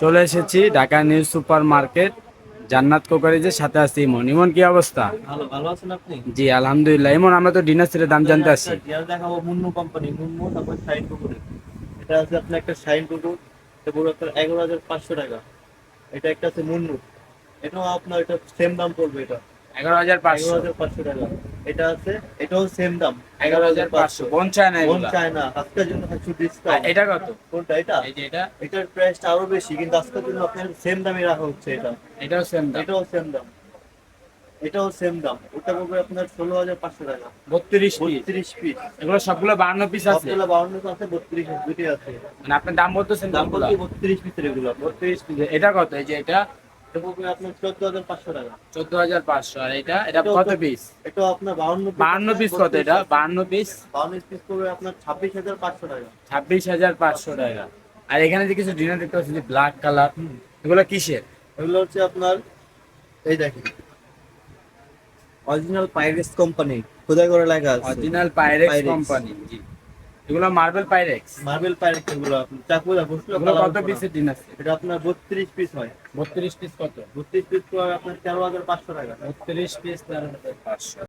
চলে এসেছি Dhaka news super market জান্নাত কোকারিজের সাথে আছি ইমন। ইমন কি অবস্থা? ভালো ভালো আছেন আপনি? জি আলহামদুলিল্লাহ। ইমন আমরা তো ডিনার সেটের দাম জানতে আসছি দেখাবো মুন্নু কোম্পানি মুন্নু তারপর শাইন কুকুর। এটা আছে আপনার একটা শাইন কুকুর এটা পুরো আপনার এগারো হাজার পাঁচশো টাকা। এটা একটা আছে মুন্নু। এটাও আপনার এটা সেম দাম পড়বে এটা। এগারো হাজার পাঁচশো। হাজার পাঁচশো টাকা। এটা আছে এটাও সেম দাম। এগারো হাজার পাঁচশো। বোন চায় না এগুলা? চায় না আজকের জন্য কিছু ডিসকাউন্ট এটা কত? কোনটা এটা? এই যে এটা। এটার প্রাইসটা আরও বেশি কিন্তু আজকের জন্য আপনার সেম দামে রাখা হচ্ছে এটা। এটাও সেম দাম। এটাও সেম দাম। এটাও সেম দাম। ওটা পড়বে আপনার ষোলো হাজার পাঁচশো টাকা। বত্রিশ পিস বত্রিশ পিস এগুলো সবগুলো বান্ন পিস আছে? সবগুলো আছে বত্রিশ দুটি আছে। মানে আপনার দাম বলতেছেন দাম বলতে বত্রিশ পিসের এগুলো। বত্রিশ পিস এটা কত? এই যে এটা। চোদ্দ হাজার পাঁচশো আর এটা এটা কত পিস এটাও আপনার বাউন্ন বান্ন পিস কত এটা? বান্ন পিস বাউন্ন পিস পড়বে আপনার ছাব্বিশ হাজার পাঁচশো টাকা। ছাব্বিশ হাজার পাঁচশো টাকা। আর এখানে যে কিছু ডিনার দেখতে পাচ্ছি যে ব্ল্যাক কালার এগুলো কিসের? এগুলো হচ্ছে আপনার এই দেখেন। অরিজিনাল পাইরেক্স কোম্পানি খোদাই করে লেখা আছে? অরিজিনাল পাইরেক্স কোম্পানি জি। এগুলো মার্বেল পাইরেক্স মার্বেল পাইরেক্স এগুলো আপনি চাকুরা বসল এগুলো কত পিসের ডিনার এটা আপনার বত্রিশ পিস হয়। বত্রিশ পিস কত? বত্রিশ পিস তো আপনার তেরো হাজার পাঁচশো টাকা। বত্রিশ পিস তেরো হাজার পাঁচশো।